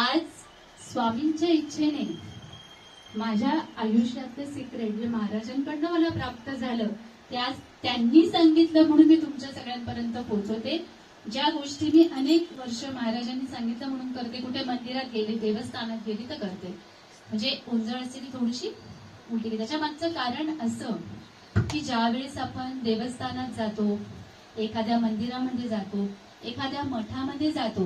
आज स्वामींच्या इच्छेने माझ्या आयुष्यातलं सिक्रेट जे महाराजांकडनं मला प्राप्त झालं त्या त्यांनी सांगितलं म्हणून मी तुमच्या सगळ्यांपर्यंत पोहोचवते ज्या गोष्टी मी अनेक वर्ष महाराजांनी सांगितलं म्हणून करते कुठे मंदिरात गेले देवस्थानात गेली तर करते. म्हणजे उंजळ असते ती थोडीशी उलटी त्याच्या मागचं कारण असं की ज्यावेळेस आपण देवस्थानात जातो एखाद्या मंदिरामध्ये जातो एखाद्या मठामध्ये जातो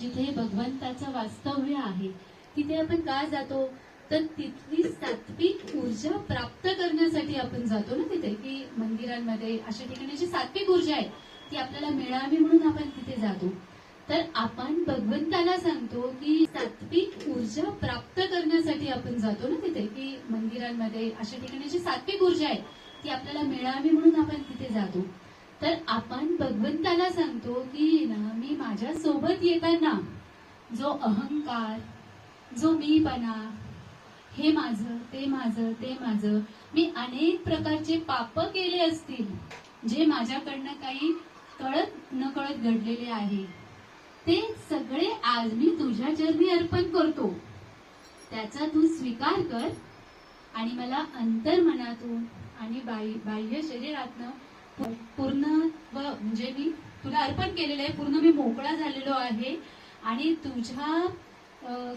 जिथे भगवंताचं वास्तव्य आहे तिथे आपण का जातो? तर तिथली सात्विक ऊर्जा प्राप्त करण्यासाठी आपण जातो ना तिथे की मंदिरांमध्ये अशा ठिकाणी जी सात्विक ऊर्जा आहे ती आपल्याला मिळावी म्हणून आपण तिथे जातो. तर आपण भगवंताला सांगतो की सात्विक ऊर्जा प्राप्त करण्यासाठी आपण जातो ना तिथे की मंदिरांमध्ये अशा ठिकाणी जी सात्विक ऊर्जा आहे ती आपल्याला मिळावी म्हणून आपण तिथे जातो. तर आपण भगवंताला सांगतो की ना मी माझ्या सोबत येताना जो अहंकार जो मीपणा हे माझं ते माझं ते माझं मी अनेक प्रकारचे पाप केले असतील जे माझ्याकडनं काही कळत न कळत घडलेले आहे ते सगळे आज मी तुझ्या चरणी अर्पण करतो. त्याचा तू स्वीकार कर आणि मला अंतर्मनातून आणि बाह्य बाह्य शरीरातनं पूर्ण व म्हणजे मी तुला अर्पण केलेलं आहे. पूर्ण मी मोकळा झालेलो आहे. आणि तुझ्या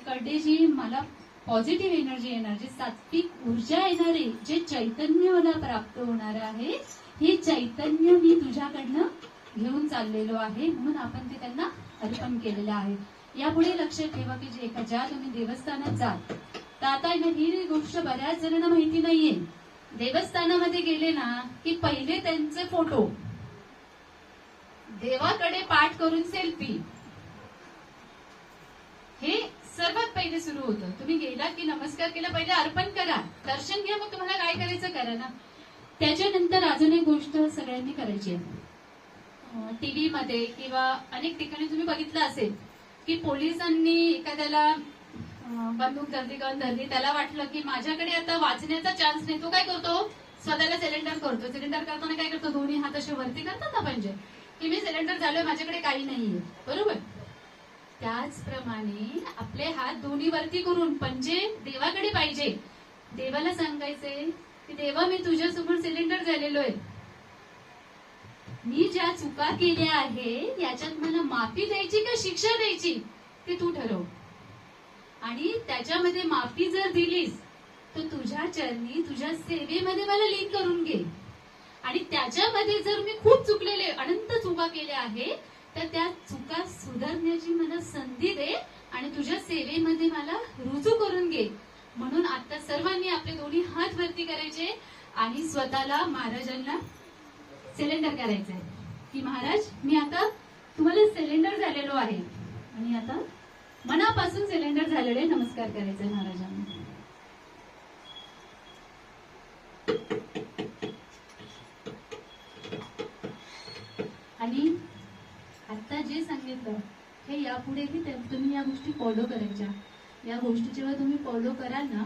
कडे जी मला पॉझिटिव्ह एनर्जी येणार जी सात्विक ऊर्जा येणारे जे चैतन्य मला प्राप्त होणार आहे हे चैतन्य मी तुझ्याकडनं घेऊन चाललेलो आहे म्हणून आपण ते त्यांना अर्पण केलेलं आहे. यापुढे लक्षात ठेवा की जे एका ज्या तुम्ही देवस्थानात जाल तर आता ही गोष्ट बऱ्याच जणांना माहिती नाहीये. देवस्थानामध्ये गेले ना की पहिले त्यांचे फोटो. देवाकडे पाठ करून सेल्फी. हे सर्वात पहिले सुरू होतं. तुम्ही गेला की नमस्कार केला पहिले अर्पण करा. दर्शन घ्या मग तुम्हाला काय करायचं करा ना. त्याच्यानंतर अजून एक गोष्ट सगळ्यांनी करायची आहे. टीव्ही मध्ये किंवा अनेक ठिकाणी तुम्ही बघितलं असेल की पोलिसांनी एखाद्याला बंदूक धरली गन धरली त्याला वाटलं की माझ्याकडे आता वाचण्याचा चान्स नाही. तो काय करतो? स्वतःला सिलेंडर करतो. सिलेंडर करताना काय करतो? दोन्ही हात असे वरती करतात ना म्हणजे की मी सिलेंडर झालोय माझ्याकडे काही नाहीये. बरोबर? त्याचप्रमाणे आपले हात दोन्ही वरती करून पंजे देवाकडे पाहिजे. देवाला सांगायचे की देवा मी तुझ्या समोर सिलेंडर झालेलो आहे. मी ज्या चुका केल्या आहे याच्यात मला माफी द्यायची का शिक्षा द्यायची? ते तू ठरव. आणि त्याच्यामध्ये माफी जर दिलीस तर तुझ्या चरणी तुझ्या सेवेमध्ये मला लीन करून घे. आणि त्याच्यामध्ये जर मी खूप चुकलेले अनंत चुका केल्या आहे तर त्या चुका सुधारण्याची मला संधी दे आणि तुझ्या सेवेमध्ये मला रुजू करून घे. म्हणून आता सर्वांनी आपले दोन्ही हात वरती करायचे आणि स्वतःला महाराजांना सिलेंडर करायचंय. की महाराज मी आता तुम्हाला सिलेंडर झालेलो आहे. आणि आता मनापासून सिलेंडर झालेले नमस्कार करायचे महाराजांना. आणि आता जे सांगितलं हे यापुढेही तुम्ही या गोष्टी फॉलो करायच्या. या गोष्टी जेव्हा तुम्ही फॉलो कराल ना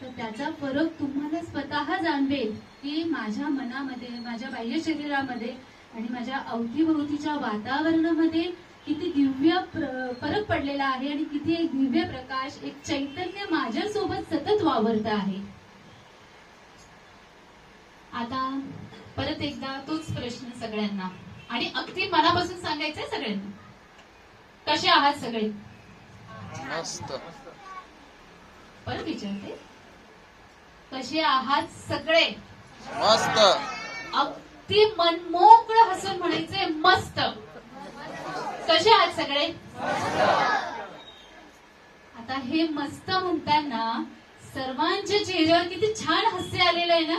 तर त्याचा फरक तुम्हाला स्वतः जाणवेल की माझ्या मनामध्ये माझ्या बाह्य शरीरामध्ये आणि माझ्या अवतीभोवतीच्या वातावरणामध्ये किती दिव्य फरक पडलेला आहे आणि किती एक दिव्य प्रकाश एक चैतन्य माझ्यासोबत सतत वावरत आहे. आता परत एकदा तोच प्रश्न सगळ्यांना. आणि अगदी मनापासून सांगायचंय सगळ्यांना. कसे आहात सगळे? परत विचारते. कसे आहात सगळे? मस्त. अगदी मनमोकळं हसून म्हणायचे मस्त. कसे आहात सगळे? आता हे मस्त म्हणताना सर्वांच्या चेहऱ्यावर किती छान हास्य आलेलं आहे ना?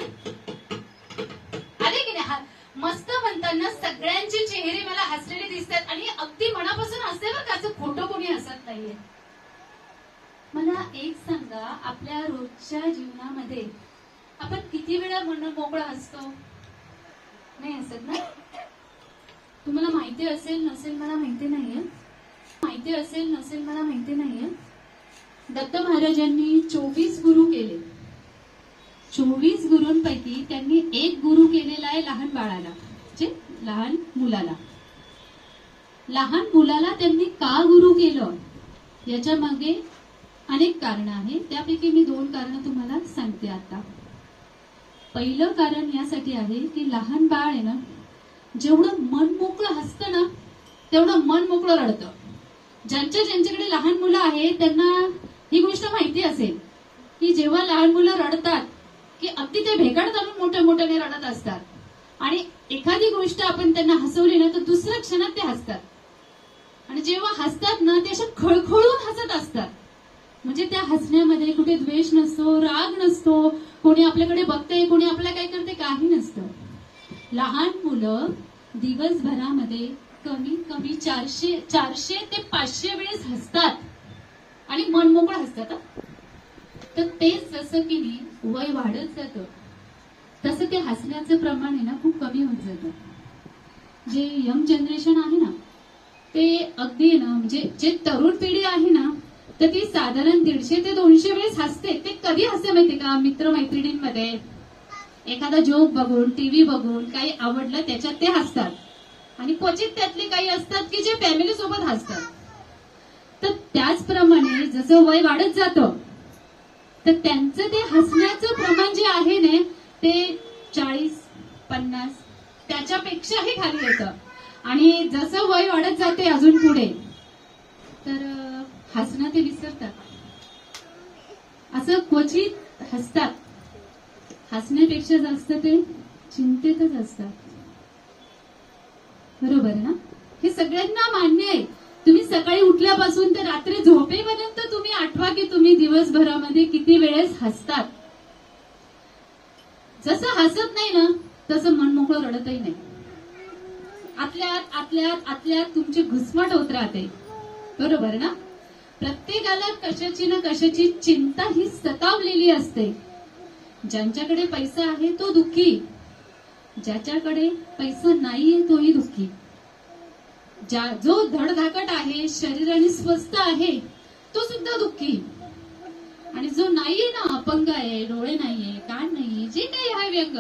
आले की नाही? हा- मस्त म्हणताना सगळ्यांचे चेहरे मला हसलेले दिसतात आणि अगदी मनापासून हसते बरं का असं खोटं कोणी हसत नाहीये. मला एक सांगा आपल्या रोजच्या जीवनामध्ये आपण किती वेळा मन मोकळं हसतो? नाही हसत ना? तुम्हाला माहिती असेल नसेल मला माहिती नाहीये. माहिती असेल नसेल मला माहिती नाहीये. दत्त महाराजांनी चोवीस गुरु केले. चोवीस गुरूंपैकी त्यांनी एक गुरु केलेला आहे लहान बाळाला म्हणजे लहान मुलाला. लहान मुलाला त्यांनी का गुरु केलं? याच्या मागे अनेक कारण आहे त्यापैकी मी दोन कारण तुम्हाला सांगते आता. पहिलं कारण यासाठी आहे की लहान बाळ आहे ना जेवढं मन मोकळं हसतं ना तेवढं मन मोकळं रडतं. ज्यांच्या ज्यांच्याकडे लहान मुलं आहेत त्यांना ही गोष्ट माहिती असेल की जेव्हा लहान मुलं रडतात की अगदी ते भेगाड घालून मोठ्या मोठ्याने रडत असतात. आणि एखादी गोष्ट आपण त्यांना हसवली ना तर दुसऱ्या क्षणात ते हसतात. आणि जेव्हा हसतात ना ते अशा खळखळून हसत असतात. म्हणजे त्या हसण्यामध्ये कुठे द्वेष नसतो राग नसतो कोणी आपल्याकडे बघतंय कोणी आपल्याला काय करते काही नसतं. लहान मुलं दिवसभरामध्ये कमीत कमी चारशे चारशे ते पाचशे वेळेस हसतात. आणि मन मोकळं हसतात तर तेच जसं की नाही वय वाढत जातं. तसं ते हसण्याचं प्रमाण आहे ना खूप कमी होत जातं. जे यंग जनरेशन आहे ना ते अगदी ना म्हणजे जे तरुण पिढी आहे ना तर ती साधारण दीडशे ते दोनशे वेळेस हसते. ते कधी हसते माहिती का मित्र मैत्रिणींमध्ये एखादा जोक बघून टीव्ही बघून काही आवडलं त्याच्यात ते हसतात. आणि क्वचित त्यातले काही असतात की जे फॅमिली सोबत हसतात. तर त्याचप्रमाणे जसं वय वाढत जातं तर त्यांचं ते हसण्याचं प्रमाण जे आहे ना ते चाळीस पन्नास त्याच्यापेक्षाही खाली येतं. आणि जसं वय वाढत जाते अजून पुढे तर हसणं ते विसरतात. असं क्वचित हसतात. हसण्यापेक्षा जास्त ते चिंतेतच असतात. बरोबर ना? हे सगळ्यांना मान्य आहे. तुम्ही सकाळी उठल्यापासून तर रात्री झोपेपर्यंत तुम्ही आठवा की तुम्ही दिवसभरामध्ये किती वेळेस हसतात. जसं हसत नाही ना तसं मन मोकळं रडतही नाही. आतल्यात आतल्यात आतल्यात तुमची घुसमट होत राहते. बरोबर ना? प्रत्येकाला कशाची ना कशाची चिंता ही सतावलेली असते. ज्यांच्याकडे पैसा आहे तो दुःखी. ज्याच्याकडे पैसा नाहीये तोही दुःखी. ज्या जो धडधाकट आहे शरीराने स्वस्थ आहे तो सुद्धा दुःखी. आणि जो नाहीये ना अपंग आहे डोळे नाहीये कान नाहीये जे काही आहे व्यंग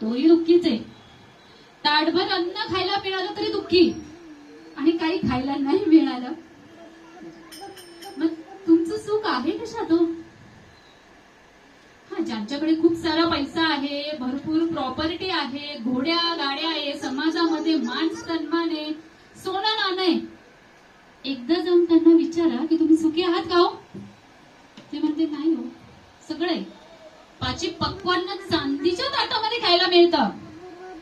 तोही दुःखीच आहे. ताटभर अन्न खायला मिळालं तरी दुःखी. आणि काही खायला नाही मिळालं. मग तुमचं सुख आहे कशात ज्यांच्याकडे खूप सारा पैसा आहे भरपूर प्रॉपर्टी आहे घोड्या गाड्या आहे समाजामध्ये मान सन्मान आहे सोनं नाणं आहे. एकदा जाऊन त्यांना विचारा की तुम्ही सुखी आहात का हो? ते म्हणते नाही हो सगळे आहे. पाची पक्वांना चांदीच्या ताटामध्ये खायला मिळतं.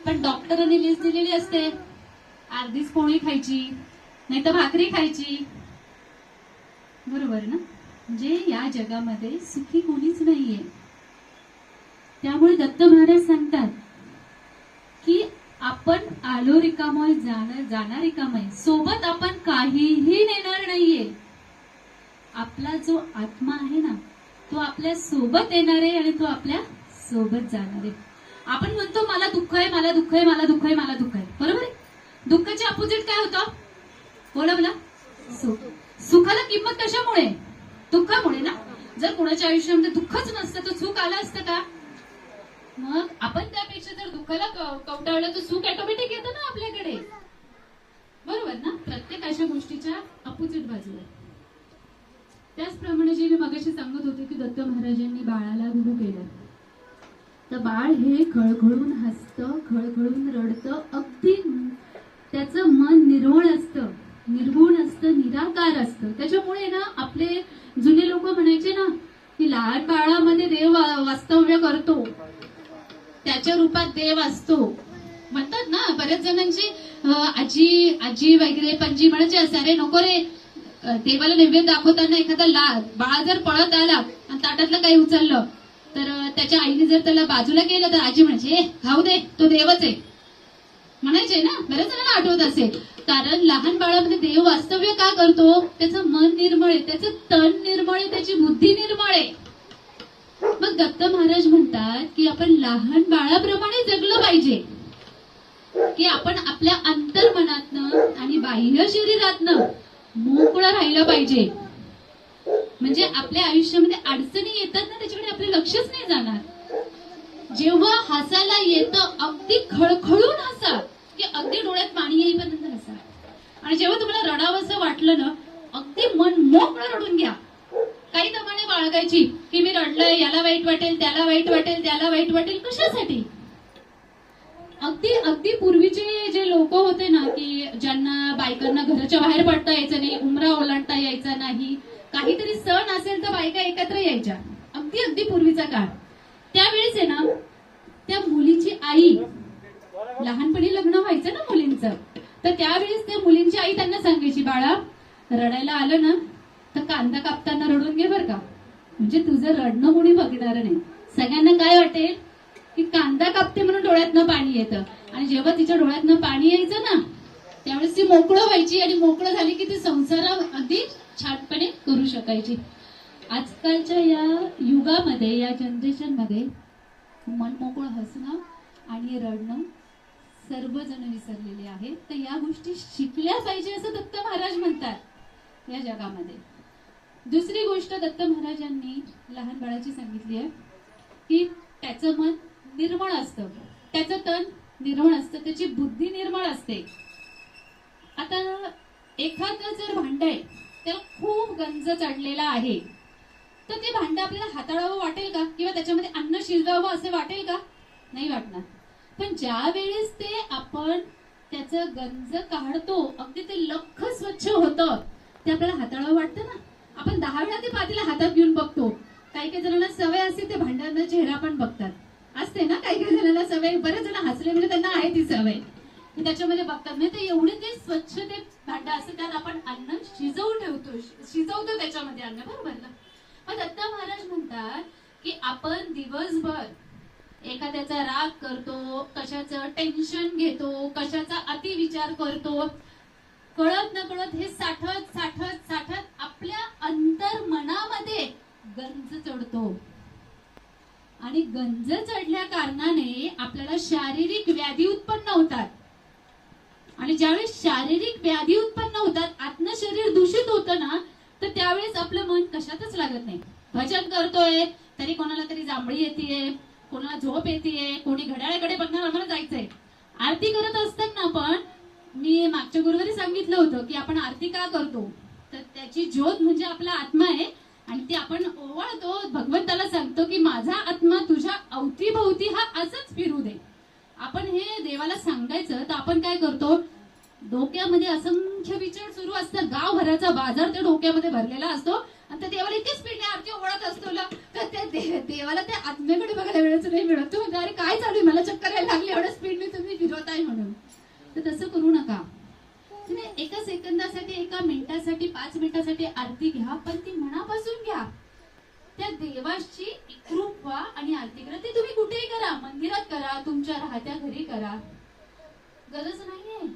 पण डॉक्टरांनी लिस्ट दिलेली असते. अर्धीच पोळी खायची नाही तर भाकरी खायची. बरोबर ना? म्हणजे या जगामध्ये सुखी कोणीच नाहीये. त्यामुळे दत्त महाराज सांगतात की आपण आलो रिकामय जाणार जाणार रिकामय सोबत आपण काहीही नेणार नाहीये. आपला जो आत्मा आहे ना तो आपल्यासोबत येणार आहे आणि तो आपल्यासोबत जाणार. आहे आपण म्हणतो मला दुःख आहे मला दुःख आहे मला दुःख आहे मला दुःख आहे. बरोबर आहे? दुःखाचे अपोजिट काय होतं? बोला बोला सुख. सुखाला किंमत कशामुळे? दुःखामुळे ना? जर कोणाच्या आयुष्यामध्ये दुःखच नसतं तर सुख आलं असतं का? मग आपण त्यापेक्षा जर दुःखाला कवटाळलं तर सुख ऑटोमॅटिक येतं ना आपल्याकडे. बरोबर ना? प्रत्येक अशा गोष्टीच्या अपोजिट बाजू आहे. त्याचप्रमाणे जे मी मगाशी सांगत होते की दत्त महाराजांनी बाळाला गुरु केलं. तर बाळ हे खळखळून हसतं खळखळून रडतं अगदी त्याचं मन निर्मळ असतं निर्गुण असतं निराकार असतं. त्याच्यामुळे ना आपले जुने लोक म्हणायचे ना की लहान बाळामध्ये देव वास्तव्य करतो. त्याच्या रूपात देव असतो. म्हणतात ना बऱ्याच जणांची आजी आजी वगैरे पणजी म्हणायचे असं अरे नको रे. देवाला नैवेद्य दाखवताना एखादा ला बाळ जर पळत आला आणि ताटातलं काही उचललं तर त्याच्या आईने जर त्याला बाजूला केलं तर आजी म्हणायची ए खाऊ दे तो देवच आहे. म्हणायचे ना बऱ्याच जणांना आठवत असेल कारण लहान बाळामध्ये देव वास्तव्य का करतो? त्याचं मन निर्मळ आहे त्याचं तन निर्मळ आहे त्याची बुद्धी निर्मळ आहे. मग दत्त महाराज म्हणतात की आपण लहान बाळाप्रमाणे जगलं पाहिजे. की आपण आपल्या अंतर्मनातनं आणि बाह्य शरीरातनं मोकळं राहिलं पाहिजे. म्हणजे आपल्या आयुष्यामध्ये अडचणी येतात ना त्याच्याकडे आपले लक्षच नाही जाणार. जेव्हा हसायला येतं अगदी खळखळून हसा की अगदी डोळ्यात पाणी येईपर्यंत हसा. आणि जेव्हा तुम्हाला रडावंसं वाटलं ना अगदी अगदी मन मोकळं रडून घ्या काही दमाने बाळगायची की मी रडलंय याला वाईट वाटेल त्याला वाईट वाटेल त्याला वाईट वाटेल कशासाठी? अगदी अगदी पूर्वीचे जे लोक होते ना की ज्यांना बायकांना घराच्या बाहेर पडता यायचं नाही उमरा ओलांडता यायचा नाही काहीतरी सण असेल तर बायका एकत्र यायच्या. अगदी अगदी पूर्वीचा काळ. त्यावेळेस आहे ना त्या मुलीची आई लहानपणी लग्न व्हायचं ना मुलींचं तर त्यावेळेस त्या मुलींची आई त्यांना सांगायची बाळा रडायला आलं ना तर कांदा कापताना रडून घे बरं का. म्हणजे तुझं रडणं कोणी बघणार नाही. सगळ्यांना काय वाटेल? की कांदा कापते म्हणून डोळ्यातनं पाणी येतं. आणि जेव्हा तिच्या डोळ्यातनं पाणी यायचं ना त्यावेळेस ती मोकळं व्हायची आणि मोकळं झाली की ती संसारा अगदी छानपणे करू शकायची. आजकालच्या या युगामध्ये या जनरेशनमध्ये मन मोकळं हसणं आणि रडणं सर्वजण विसरलेले आहेत. तर या गोष्टी शिकल्या पाहिजे असं दत्त महाराज म्हणतात या जगामध्ये. दुसरी गोष्ट दत्त महाराजांनी लहान बाळाची सांगितली आहे की त्याचं मन निर्मळ असतं. त्याचं तन निर्मळ असतं. त्याची बुद्धी निर्मळ असते. आता एखादं जर भांड आहे त्याला खूप गंज चढलेला आहे तर ते भांड आपल्याला हाताळावं वाटेल का? किंवा त्याच्यामध्ये अन्न शिजवावं असे वाटेल का? नाही वाटणार. पण ज्या वेळेस ते आपण त्याचं गंज काढतो अगदी ते लख स्वच्छ होतं ते आपल्याला हाताळावं वाटतं ना? आपण दहा वेळा ते पातीला हातात घेऊन बघतो. काही काही जणांना सवय असते ते भांड्यांना चेहरा पण बघतात. असते ना काही काही जणांना सवय? बरेच जण हसले म्हणजे त्यांना आहे ती सवय. त्याच्यामध्ये बघतात. नाही तर एवढे ते स्वच्छ ते भांड असते त्यात आपण अन्न शिजवून ठेवतो. शिजवतो त्याच्यामध्ये अन्न बरोबर ना? मग दत्ता महाराज म्हणतात की आपण दिवसभर एखाद्याचा राग करतो कशाचं टेन्शन घेतो कशाचा अतिविचार करतो कळत न कळत हे साठत साठत साठत आपल्या अंतर मनामध्ये गंज चढतो. आणि गंज चढल्या कारणाने आपल्याला शारीरिक व्याधी उत्पन्न होतात. आणि ज्यावेळेस शारीरिक व्याधी उत्पन्न होतात आत्म शरीर दूषित होतं ना तर त्यावेळेस आपलं मन कशातच लागत नाही. भजन करतोय तरी कोणाला तरी जांभळी येते कोणाला झोप येते कोणी घड्याळाकडे बघणार आम्हाला जायचंय. आरती करत असताना आपण मी मागच्या गुरुवारी सांगितलं होतं की आपण आरती का करतो? तर त्याची ज्योत म्हणजे आपला आत्मा आहे आणि ती आपण ओवाळतो. भगवंताला सांगतो की माझा आत्मा तुझ्या अवतीभोवती हा असंच फिरू दे. आपण हे देवाला सांगायचं तर आपण काय करतो? डोक्यामध्ये असंख्य विचार सुरू असतात. गावभराचा बाजार त्या डोक्यामध्ये भरलेला असतो आणि त्या देवाला इतकीच स्पीडने आरती ओढत असतो ना. तर त्या देवाला त्या आत्मेकडे बघायला वेळच नाही मिळत. अरे काय चालू मला चक्कर यायला लागली. एवढं स्पीडने तुम्ही फिरवताय म्हणून. तर तसं करू नका. तुम्ही एका सेकंदासाठी एका मिनिटासाठी पाच मिनिटासाठी आरती घ्या पण ती मनापासून घ्या. त्या देवाशी एकरूप व्हा आणि आरती करा. ते तुम्ही कुठेही करा. मंदिरात करा तुमच्या राहत्या घरी करा. गरज नाहीये.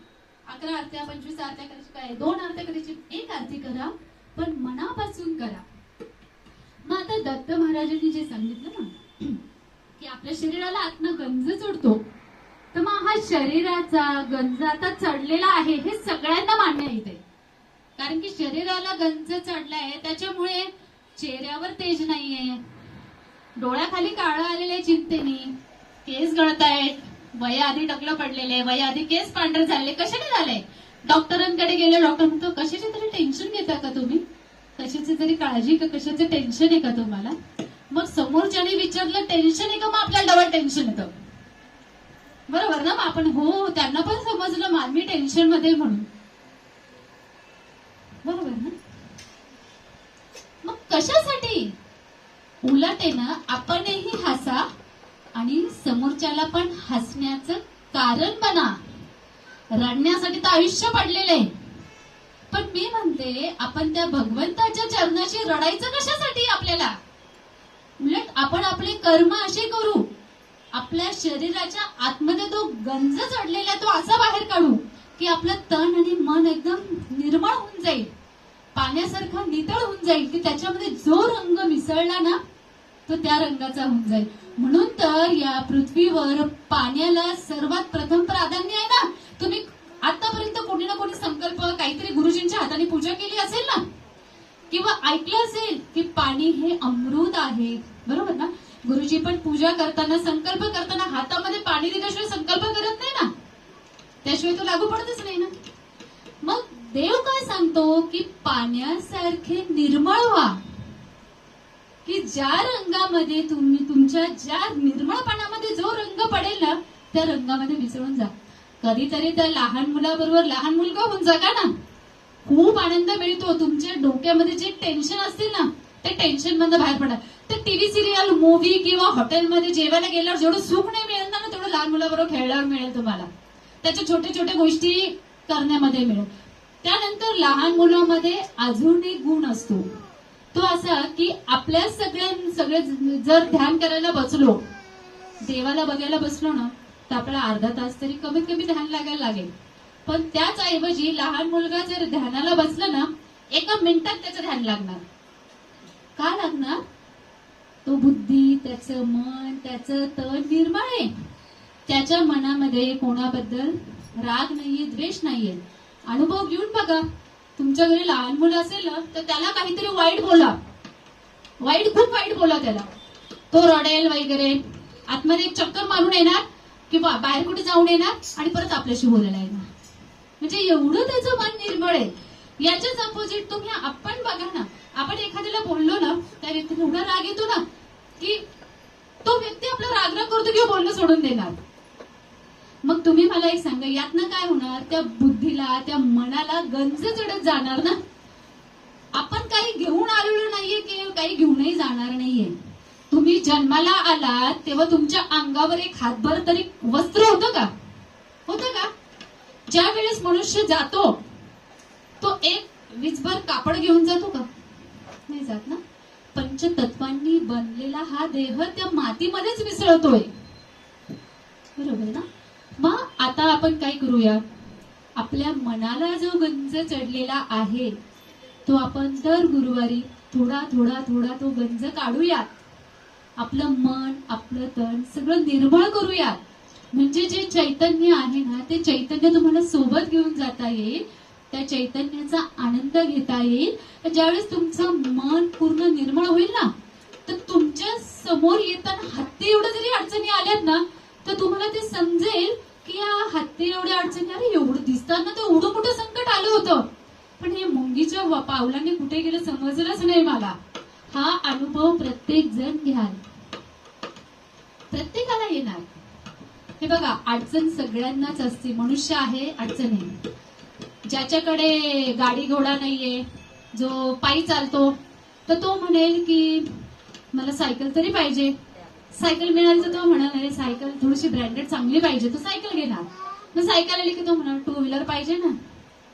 अकरा आरत्या पंचवीस आरत्या करायची काय दोन आरत्या करायची. एक आरती करा पण मनापासून करा. मग आता दत्त महाराजांनी जे सांगितलं ना की आपल्या शरीराला आत्म गंज चढतो तर मग हा शरीराचा गंज आता चढलेला आहे हे सगळ्यांना मान्य येते कारण की शरीराला गंज चढलाय त्याच्यामुळे चेहऱ्यावर तेज नाहीये. डोळ्याखाली काळं आलेले चिंतेने केस गळत आहेत वया आधी टकलं पडलेले वया आधी केस पांढरे झाले कशाने झाले डॉक्टरांकडे गेले डॉक्टर म्हणतो कशाचे तरी टेन्शन घेता का तुम्ही? कशाची तरी काळजी का कशाचं टेन्शन आहे का तुम्हाला? मग समोरच्याने विचारलं टेन्शन आहे का? मग आपल्याला डबल टेन्शन येतं. बरोबर ना? आपण हो त्यांना पण समजलं मानवी टेन्शनमध्ये म्हणून. बरोबर ना? मग कशासाठी? उलट आहे ना आपणही हसा आणि समोरच्याला पण हसण्याचं कारण बना. रडण्यासाठी तर आयुष्य पडलेलं आहे. पण मी म्हणते आपण त्या भगवंताच्या चरणाशी रडायचं कशासाठी आपल्याला? उलट आपण आपले कर्म असे करू. आपल्या शरीराच्या आतमध्ये तो गंज चढलेला आहे, तो असा बाहेर काढू की आपलं तण आणि मन एकदम निर्मळ होऊन जाईल. पाण्यासारखा नितळ होऊन जाईल की त्याच्यामध्ये जो रंग मिसळला ना तो त्या रंगाचा होऊन जाईल. म्हणून तर या पृथ्वीवर पाण्याला सर्वात प्रथम प्राधान्य आहे ना तुम्ही आतापर्यंत कोणी ना कोणी संकल्प काहीतरी गुरुजींच्या हाताने पूजा केली असेल ना? किंवा ऐकलं असेल की पाणी हे अमृत आहे बरोबर ना? गुरुजी पण पूजा करताना संकल्प करताना हातामध्ये पाणी दिल्याशिवाय संकल्प करत नाही ना? त्याशिवाय तो लागू पडतच नाही ना? मग देव काय सांगतो की पाण्यासारखे निर्मळ व्हा. की ज्या रंगामध्ये तुम्ही तुमच्या ज्या निर्मळपणामध्ये जो रंग पडेल ना त्या रंगामध्ये मिसळून जा. कधीतरी त्या लहान मुलाबरोबर लहान मुलगा होऊन जागा ना? खूप आनंद मिळतो. तुमच्या डोक्यामध्ये जे टेन्शन असतील ना ते टेन्शन मधनं बाहेर पडणार. ते टीव्ही सिरियल मूवी किंवा हॉटेलमध्ये जेवायला गेल्यावर जेवढं सुख नाही मिळेल ना तेवढं लहान मुलाबरोबर खेळल्यावर मिळेल तुम्हाला. त्याच्या छोट्या छोट्या गोष्टी करण्यामध्ये मिळेल. त्यानंतर लहान मुलामध्ये अजून एक गुण असतो. तो असा की आपल्या सगळ्या सगळे जर ध्यान करायला बसलो देवाला बघायला बसलो ना तर आपल्याला अर्धा तास तरी कमीत कमी ध्यान लागायला लागेल. पण त्याच ऐवजी लहान मुलगा जर ध्यानाला बसला ना एका मिनिटात त्याचं ध्यान लागणार. का लागणार? तो बुद्धी त्याचं मन त्याचं तन निर्मळ आहे. त्याच्या मनामध्ये कोणाबद्दल राग नाहीये द्वेष नाहीये. अनुभव घेऊन बघा. तुमच्या घरी लहान मुलं असेल ना तर त्याला काहीतरी वाईट बोला. वाईट खूप वाईट बोला त्याला. तो रडेल वगैरे आतमध्ये एक चक्कर मारून येणार किंवा बाहेर कुठे जाऊन येणार आणि परत आपल्याशी बोलायला येणार. म्हणजे एवढं त्याचं मन निर्मळ आहे. याच्याच अपोजिट तुम्ही आपण बघा ना. आपण एखाद्याला बोललो ना त्या व्यक्तीला एवढा राग येतो ना की तो व्यक्ती आपला रागराग करतो किंवा हो, बोलणं सोडून देणार. मग तुम्ही मला एक सांगा यातनं काय होणार? त्या बुद्धीला त्या मनाला गंज चढत जाणार ना? आपण काही घेऊन आलेलो नाहीये की काही घेऊनही जाणार नाहीये. तुम्ही जन्माला आलात तेव्हा तुमच्या अंगावर एक हातभर तरी वस्त्र होतं का? होतं का? ज्या वेळेस मनुष्य जातो तो एक वीजभर कापड घेऊन जातो का? नाही जात ना. पंचतत्वांनी बनलेला हा देह त्या मातीमध्येच मिसळतोय. बरोबर ना? मग आता आपण काय करूया? आपल्या मनाला जो गंज चढलेला आहे तो आपण दर गुरुवारी थोडा थोडा थोडा तो गंज काढूयात आपलं मन आपलं तण सगळं निर्मळ करूयात म्हणजे जे चैतन्य आहे ना ते चैतन्य तुम्हाला सोबत घेऊन जाता येईल. त्या चैतन्याचा आनंद घेता येईल. ज्यावेळेस तुमचं मन पूर्ण निर्मळ होईल ना तर तुमच्यासमोर येताना हत्ती एवढं जरी अडचणी आल्यात ना तर तुम्हाला ते समजेल की या हत्ती एवढ्या अडचणी अरे एवढं दिसताना तर एवढं मोठं संकट आलं होतं. पण हे मुंगीच्या पावलांनी पावलाने कुठे गेलं समजलंच नाही मला. हा अनुभव प्रत्येक जण घ्याल. प्रत्येकाला येणार. हे बघा अडचण सगळ्यांनाच असते. मनुष्य आहे अडचण आहे. ज्याच्याकडे गाडी घोडा नाहीये जो पायी चालतो तर तो म्हणेल की मला सायकल तरी पाहिजे. सायकल मिळाली तर तो म्हणाल अरे सायकल थोडीशी ब्रँडेड चांगली पाहिजे तो सायकल घेणार. मग सायकल आली की तो म्हणाल टू व्हीलर पाहिजे ना.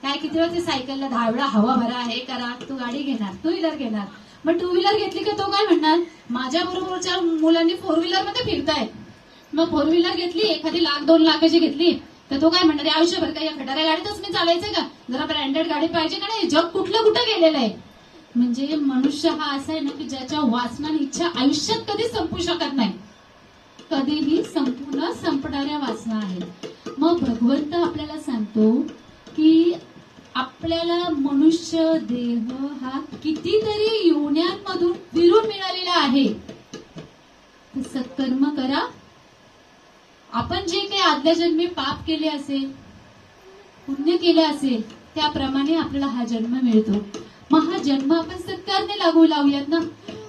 काय किती वेळा ते सायकलला दहा वेळा हवा भरा हे करा तू गाडी घेणार टू व्हीलर घेणार. मग टू व्हीलर घेतली की तो काय म्हणणार? माझ्या बरोबरच्या मुलांनी फोर व्हीलरमध्ये फिरतायत. मग फोर व्हीलर घेतली एखादी लाख दोन लाखाची घेतली तर तो काय म्हणणार आयुष्यभर काय या खटाऱ्या गाडीतच मी चालायचं का? जरा ब्रँडेड गाडी पाहिजे का नाही? जग कुठलं कुठं गेलेलं आहे? म्हणजे मनुष्य हा असा आहे ना की ज्याच्या वासना इच्छा आयुष्यात कधी संपू शकत नाही. कधीही संपूर्ण संपणाऱ्या वासना आहेत. मग भगवंत आपल्याला सांगतो की आपल्याला मनुष्य देह हा कितीतरी योन्यांमधून फिरून मिळालेला आहे. सत्कर्म करा आपण जे काही आदल्या जन्मी पाप केले असेल पुण्य केले असेल त्याप्रमाणे आपल्याला हा जन्म मिळतो. मग हा जन्म आपण सत्कारने लागू लावूयात ना?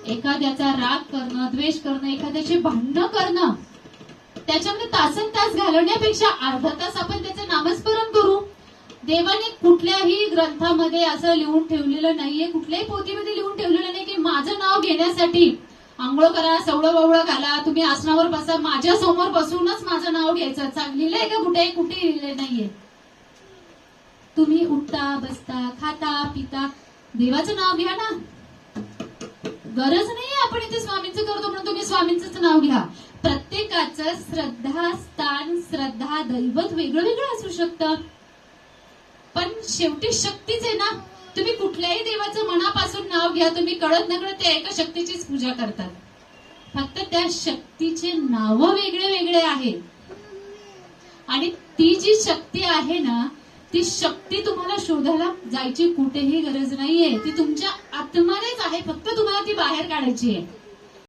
एखाद्याचा राग करणं द्वेष करणं एखाद्याचे भांडणं करणं त्याच्यामध्ये तासन तास घालवण्यापेक्षा अर्धा तास आपण त्याचं नामस्मरण करू. देवाने कुठल्याही ग्रंथामध्ये असं लिहून ठेवलेलं नाहीये कुठल्याही पोथीमध्ये लिहून ठेवलेलं नाही की माझं नाव घेण्यासाठी आंघोळ करा सवळं बवळं घाला तुम्ही आसनावर बसा माझ्यासमोर बसूनच माझं नाव घ्यायचं. चांग लिहिलंय का कुठे? कुठे लिहिलंय नाहीये. तुम्ही उठता बसता खाता पिता. देवाचं नाव घ्या ना. गरज नाही आपण इथे स्वामींचं करतो म्हणून तुम्ही स्वामींचंच नाव घ्या. प्रत्येकाचं श्रद्धा स्थान श्रद्धा दैवत वेगळं वेगळं असू शकतं. पण शेवटी शक्तीच आहे ना. तुम्ही कुठल्याही देवाचं मनापासून नाव घ्या तुम्ही कळत नकळत त्या एका शक्तीचीच पूजा करतात. फक्त त्या शक्तीचे नाव वेगळे वेगळे आहेत. आणि ती जी शक्ती आहे ना ती शक्ती तुम्हाला शोधायला जायची कुठेही गरज नाहीये. ती तुमच्या आत्मानेच आहे फक्त तुम्हाला ती बाहेर काढायची आहे.